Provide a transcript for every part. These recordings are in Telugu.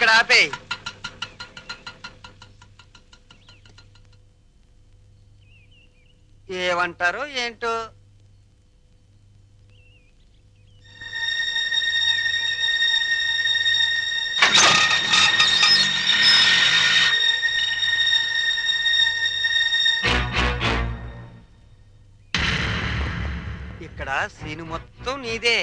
ఇక్కడ ఆపే ఏమంటారు ఏంటో? ఇక్కడ సీను మొత్తం నీదే.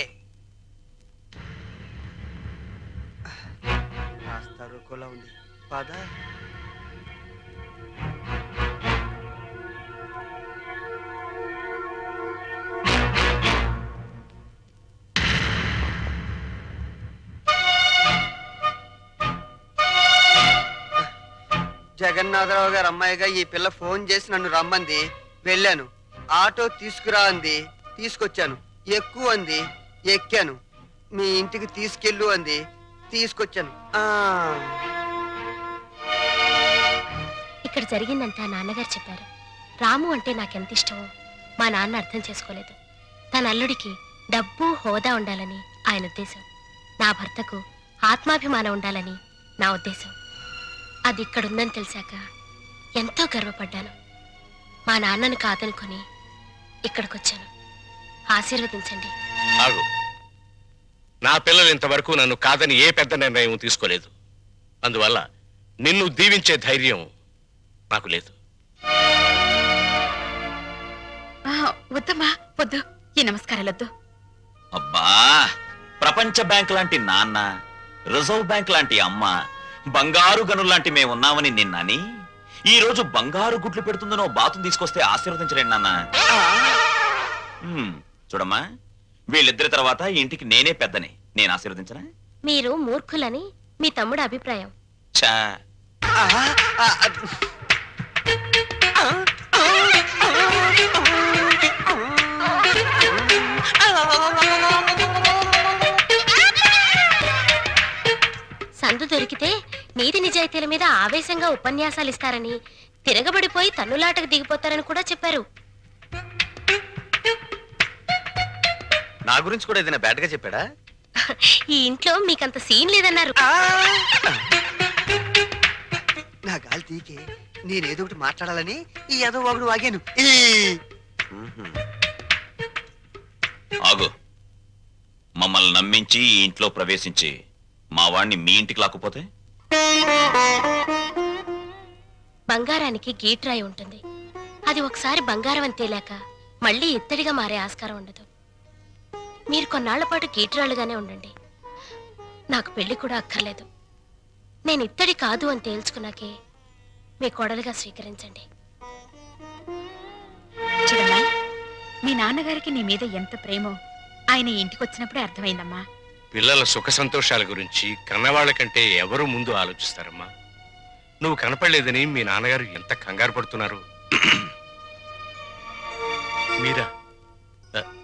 కాస్త రుకులా ఉంది. పద. జగన్నాథరావు గారు అమ్మాయిగా ఈ పిల్ల ఫోన్ చేసి నన్ను రమ్మంది. వెళ్ళాను. ఆటో తీసుకురా అంది. తీసుకొచ్చాను. ఎక్కువ అంది. ఎక్కాను. మీ ఇంటికి తీసుకెళ్ళు అంది. తీసుకొచ్చాను. ఆ. ఇక్కడ జరిగిందంతా నాన్నగారు చెప్పారు. రాము అంటే నాకెంత ఇష్టమో మా నాన్న అర్థం చేసుకోలేదు. తన అల్లుడికి డబ్బు హోదా ఉండాలని ఆయన ఉద్దేశం. నా భర్తకు ఆత్మాభిమానం ఉండాలని నా ఉద్దేశం. అది ఇక్కడుందని తెలిసాక ఎంతో గర్వపడ్డాను. మా నాన్నను కాదనుకొని ఇక్కడికొచ్చాను. ఆశీర్వదించండి. ఆగు. నా పిల్లలు ఇంతవరకు నన్ను కాదని ఏ పెద్ద నిర్ణయం తీసుకోలేదు. అందువల్ల నిన్ను దీవించే ధైర్యం నాకు లేదు. వద్దమ్మా వద్దు. ఈ నమస్కారాలొద్దు అబ్బా ప్రపంచ బ్యాంక్ లాంటి నాన్న రిజర్వ్ బ్యాంక్ లాంటి అమ్మ బంగారు గనులు లాంటి మేము ఉన్నామని నిన్నని ఈ రోజు బంగారు గుడ్లు పెడుతుందనో బాతును తీసుకొస్తే ఆశీర్వదించలేండి నాన్న. చూడమ్మా. వీళ్ళిద్దరి తర్వాత ఈ ఇంటికి నేనే పెద్దని. నేను ఆశీర్వదించనా? మీరు మూర్ఖులని మీ తమ్ముడు అభిప్రాయం. చా సందు దొరికితే నీతి నిజాయితీల మీద ఆవేశంగా ఉపన్యాసాలు ఇస్తారని తిరగబడిపోయి తన్నులాటకు దిగిపోతారని కూడా చెప్పారు. నా గురించి కూడా ఏదైనా బ్యాడ్గా చెప్పాడా? ఈ ఇంట్లో మీకంత సీన్ లేదన్నారు. నా గాలి తీకే నేనేదో ఒకటి మాట్లాడాలని ఈ ఏదో ఒకడు వాగాను. ఆగు. మమ్మల్ని నమ్మించి ఈ ఇంట్లో ప్రవేశించి మా వాణ్ణి మీ ఇంటికి లాక్కుపోతే? బంగారానికి గీట్రాయి ఉంటుంది. అది ఒకసారి బంగారం అని తేలాక మళ్ళీ ఇత్తడిగా మారే ఆస్కారం ఉండదు. మీరు కొన్నాళ్ళ పాటు గీట్రాళ్ళుగానే ఉండండి. నాకు పెళ్ళి కూడా అక్కర్లేదు. నేను ఇత్తడి కాదు అని తేల్చుకున్నాకే మీ కోడలుగా స్వీకరించండి. చూడమ్మా మీ నాన్నగారికి నీ మీద ఎంత ప్రేమో ఆయన ఇంటికి వచ్చినప్పుడే అర్థమైందమ్మా. పిల్లల సుఖ సంతోషాల గురించి కన్నవాళ్ళ కంటే ఎవరు ముందు ఆలోచిస్తారమ్మా? నువ్వు కనపడలేదని మీ నాన్నగారు ఎంత కంగారు పడుతున్నారు? మీరా?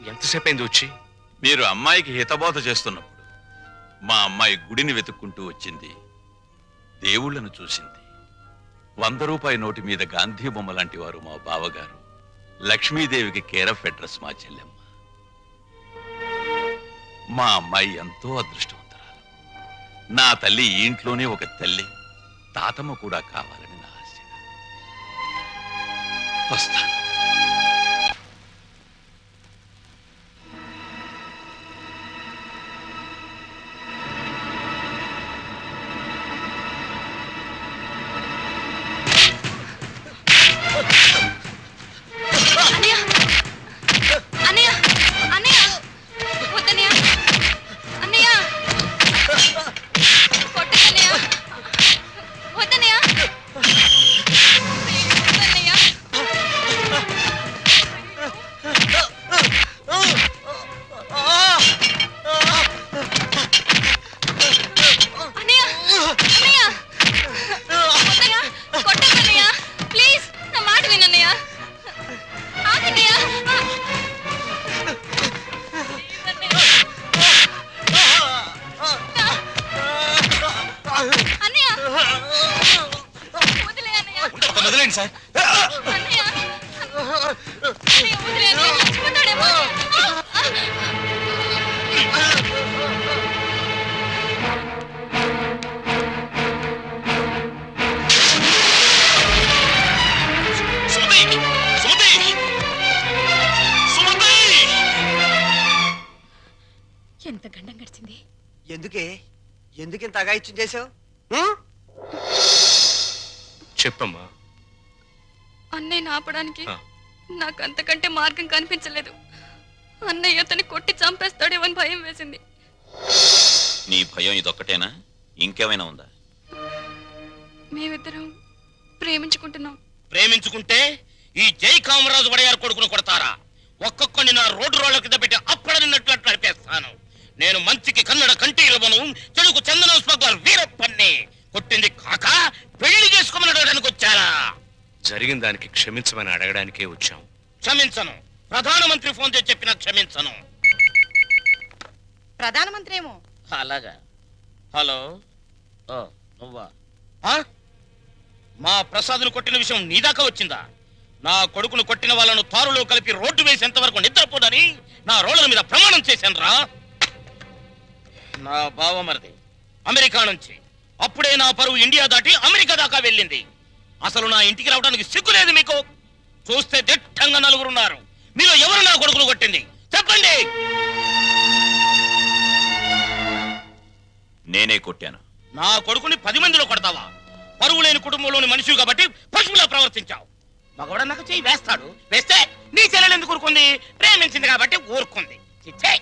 ఎంతసేపు అయింది వచ్చి మీరు అమ్మాయికి హితబోధ చేస్తున్నప్పుడు మా అమ్మాయి గుడిని వెతుక్కుంటూ వచ్చింది దేవుళ్ళను చూసింది. వంద రూపాయి నోటి మీద గాంధీ బొమ్మ లాంటి వారు మా బావగారు. లక్ష్మీదేవికి కేరఫ్ అడ్రస్ మా చెల్లెమ్మ. మా అమ్మాయి ఎంతో అదృష్టవంతరాలు. నా తల్లి ఈ ఇంట్లోనే ఒక తల్లి. తాతమ్మ కూడా కావాలని నా ఆశ. వస్తాను. ఎందుకే ఎందుకు ఇంత అగాయిత్యం చేసావు చెప్పమ్మా. అన్నయ్యని ఆపడానికి. నాకు అంతకంటే మార్గం కనిపించలేదు. అన్నయ్య అతన్ని కొట్టి చంపేస్తాడేమో అని భయం వేసింది. నీ భయం ఇదొక్కటేనా? ఇంకేమైనా ఉందా? మేమిద్దరం ప్రేమించుకుంటున్నాం. ప్రేమించుకుంటే ఈ జై కామరాజు వడయారు కొడుకును కొడతారా? ఒక్కొక్కని నా రోడ్డు రోడ్ల కింద పెట్టి అక్కడ నిన్నట్లు నడిపేస్తాను. నేను మంచికి కన్నడ కంటి ఇవ్వను చెడుకు చందనం స్మగ్లర్ వీరప్పన్ని కొట్టింది కాక పెళ్ళి చేసుకోమనడానికి వచ్చారా? జరిగిన దానికి క్షమించమని అడగడానికే వచ్చాం. క్షమించను. ప్రధానమంత్రి ఫోన్ చేసి చెప్పినా క్షమించను. ప్రధానమంత్రి ఏమో? అలాగా. హలో. ఓ నువ్వా? ఆ? మా ప్రసాద్ను కొట్టిన విషయం నీ దాకా వచ్చిందా? నా కొడుకును కొట్టిన వాళ్ళను తారులో కలిపి రోడ్డు వేసేంత వరకు నిద్రపోదని నా రోడ్ల మీద ప్రమాణం చేశాను రా నా బావమరిది అమెరికా నుంచి. అప్పుడే నా పరువు ఇండియా దాటి అమెరికా దాకా వెళ్ళింది. అసలు నా ఇంటికి రావడానికి సిగ్గులేదు మీకు. చూస్తే దిట్టంగా నలుగురున్నారు. మీలో ఎవరు నా కొడుకును కొట్టింది? చెప్పండి! నేనే కొట్టాను. నా కొడుకుని పది మందిలో కొడతావా? పరువు లేని కుటుంబంలోని మనిషి కాబట్టి పశువులా ప్రవర్తించావు. మగవాడు నాకు చెయ్యి వేస్తాడు. వేస్తే నీ చెల్లెలు ఎందుకు ఊరుకుంది? ప్రేమించింది కాబట్టి ఊరుకుంది. చిచ్చే!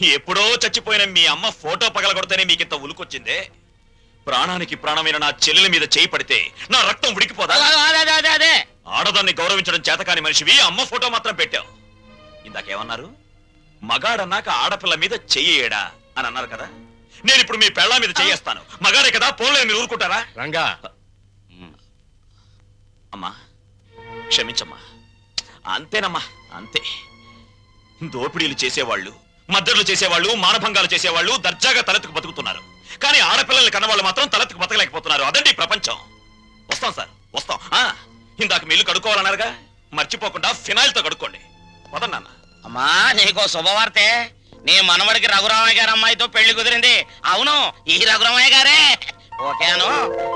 ఎప్పుడో చచ్చిపోయిన మీ అమ్మ ఫోటో పగలగొడితేనే మీకింత ఉలుకొచ్చిందే. ప్రాణానికి ప్రాణమైన నా చెల్లెల మీద చేయి పడితే నా రక్తం ఉడికిపోదా? ఆడదాన్ని గౌరవించడం చేతకాని మనిషివి అమ్మ ఫోటో మాత్రం పెట్టావు. ఇందాకేమన్నారు? మగాడన్నాక ఆడపిల్ల మీద చెయ్యేడా అని అన్నారు కదా. నేను ఇప్పుడు మీ పెళ్ళ మీద చెయ్యేస్తాను. మగాడే కదా పోలే మీరు ఊరుకుంటారా? రంగా. అమ్మా క్షమించమ్మా. అంతేనమ్మా అంతే. దోపిడీలు చేసేవాళ్ళు మద్దతులు చేసేవాళ్ళు మానభంగాలు చేసేవాళ్ళు దర్జాగా తలెత్తుకు బతుకుతున్నారు. కానీ ఆడపిల్లల్ని కన్నవాళ్ళు మాత్రం తలెత్తుకు బతకలేకపోతున్నారు. అదండి ప్రపంచం. వస్తాం సార్ వస్తాం. ఆ, ఇందాక మీ ఇల్లు కడుక్కోవాలన్నారుగా? మర్చిపోకుండా ఫినాయిల్తో కడుక్కోండి వదండి అమ్మా నీకో శుభవార్తే. నీ మనవడికి రఘురామయ్య గారు అమ్మాయితో పెళ్ళి కుదిరింది. అవును ఈ రఘురామయ్య గారే. ఓకేను.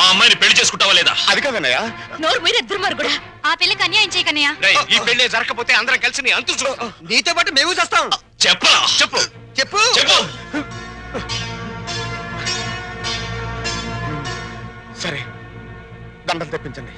ఆ అమ్మాయిని పెళ్ళి చేసుకుంటావా లేదా? అది కాదన్నయ్య నోరు మీరే దుర్మార్గుడా ఆ పిల్లకి అన్యాయం చేయకన్నయ్యా ఈ పెళ్ళి జరగకపోతే అందరం కలిసి నీ అంతు చూస్తాం నీతో పాటు మేము చేస్తాం. చెప్పరా? చెప్పు. చెప్పు. చెప్పు. సరే. దండలు తెప్పించండి.